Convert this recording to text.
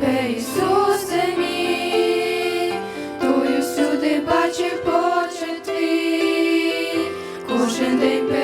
тебе, Ісусе мій, Твою бачив очі твій, кожен день.